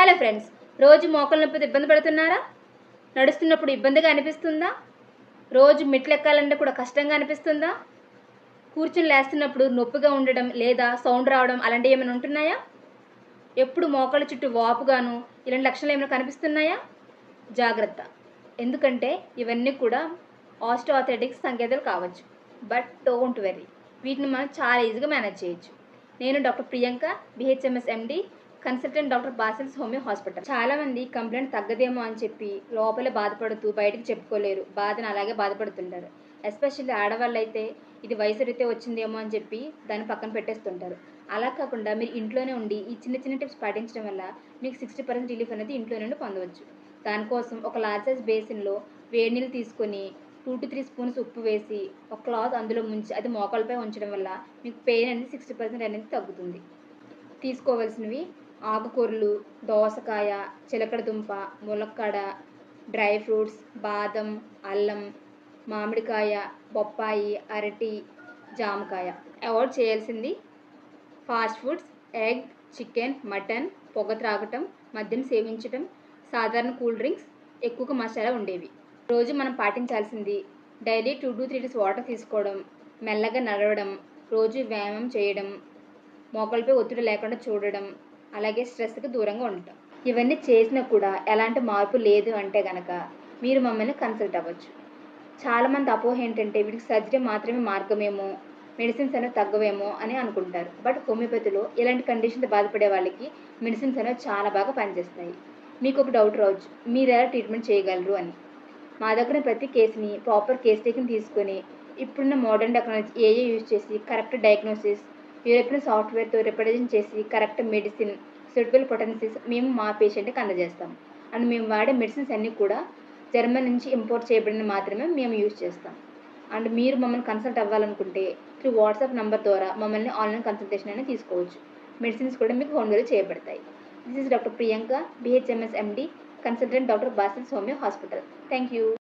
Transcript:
Hello friends రోజు మోకాలు నొప్పితో ఇబ్బంది పడుతున్నారా? నడుస్తున్నప్పుడు ఇబ్బందిగా అనిపిస్తుందా? రోజు మెట్లు ఎక్కాలంటే కూడా కష్టంగా అనిపిస్తుందా? కూర్చుని లేస్తున్నప్పుడు నొప్పిగా ఉండడం లేదా సౌండ్ రావడం అలాంటివి ఏమైనా ఉంటున్నాయా? ఎప్పుడు మోకాళ్ళ చుట్టూ వాపుగాను ఇలాంటి లక్షణాలు ఏమైనా కనిపిస్తున్నాయా? జాగ్రత్త. ఎందుకంటే ఇవన్నీ కూడా ఆస్టోఆథెటిక్స్ సంకేతాలు కావచ్చు. బట్ డోంట్ వెరీ వీటిని మనం చాలా ఈజీగా మేనేజ్ చేయొచ్చు. నేను doctor Priyanka BHMS MD consultant doctor Basil's homeo hospital. చాలా మంది కంప్లైంట్ తగ్గదేమో అని చెప్పి లోపలే బాధపడుతూ బయటకు చెప్పుకోలేరు. బాధను అలాగే బాధపడుతుంటారు. ఎస్పెషల్లీ ఆడవాళ్ళు అయితే ఇది వయసు రీతే వచ్చిందేమో అని చెప్పి దాన్ని పక్కన పెట్టేస్తుంటారు. అలా కాకుండా మీరు ఇంట్లోనే ఉండి ఈ చిన్న చిన్న టిప్స్ పాటించడం వల్ల మీకు సిక్స్టీ పర్సెంట్ రిలీఫ్ అనేది ఇంట్లో నుండి పొందవచ్చు. దానికోసం ఒక లార్జ్ సైజ్ బేసిన్లో వేడి నీళ్ళు తీసుకొని టూ టు త్రీ స్పూన్స్ ఉప్పు వేసి ఒక క్లాత్ అందులో ముంచి అది మోకాలపై ఉంచడం వల్ల మీకు పెయిన్ అనేది సిక్స్టీ పర్సెంట్ అనేది తగ్గుతుంది. తీసుకోవాల్సినవి ఆకుకూరలు దోసకాయ చిలకడదుంప ములక్కాడ డ్రై ఫ్రూట్స్ బాదం అల్లం మామిడికాయ బొప్పాయి అరటి జామకాయ. అవాయిడ్ చేయాల్సింది fast foods egg chicken mutton పొగ త్రాగటం మద్యం సేవించటం సాధారణ కూల్ డ్రింక్స్ ఎక్కువగా మసాలా ఉండేవి. రోజు మనం పాటించాల్సింది daily two to three days water తీసుకోవడం మెల్లగా నడవడం రోజు వ్యాయామం చేయడం మోకాలపై ఒత్తిడి లేకుండా చూడడం అలాగే స్ట్రెస్కి దూరంగా ఉండటం ఇవన్నీ చేసినా కూడా ఎలాంటి మార్పు లేదు అంటే గనక మీరు మమ్మల్ని కన్సల్ట్ అవ్వచ్చు. చాలామంది అపోహ ఏంటంటే వీటికి సర్జరీ మాత్రమే మార్గమేమో మెడిసిన్స్ అనేవి తగ్గవేమో అని అనుకుంటారు. బట్ హోమియోపతిలో ఇలాంటి కండిషన్తో బాధపడే వాళ్ళకి మెడిసిన్స్ అనేవి చాలా బాగా పనిచేస్తాయి. మీకు ఒక డౌట్ రావచ్చు మీరు ఎలా ట్రీట్మెంట్ చేయగలరు అని. మా దగ్గర ప్రతి కేసుని ప్రాపర్ కేస్ టేకింగ్ తీసుకొని ఇప్పుడున్న మోడర్న్ టెక్నాలజీ ఏఏ యూజ్ చేసి కరెక్ట్ డయాగ్నోసిస్ యూరోపియన్ సాఫ్ట్వేర్తో రిప్రజెంట్ చేసి కరెక్ట్ మెడిసిన్ సూటబుల్ పొటెన్సీస్ మేము మా పేషెంట్కి అందజేస్తాం. అండ్ మేము వాడే మెడిసిన్స్ అన్నీ కూడా జర్మన్ నుంచి ఇంపోర్ట్ చేయబడిన మాత్రమే మేము యూజ్ చేస్తాం. అండ్ మీరు మమ్మల్ని కన్సల్ట్ అవ్వాలనుకుంటే త్రూ వాట్సాప్ నంబర్ ద్వారా మమ్మల్ని ఆన్లైన్ కన్సల్టేషన్ అనేది తీసుకోవచ్చు. మెడిసిన్స్ కూడా మీకు హోమ్ డెలివరీ చేయబడతాయి. This is doctor Priyanka BHMS MD consultant doctor Basil's Soumya hospital thank you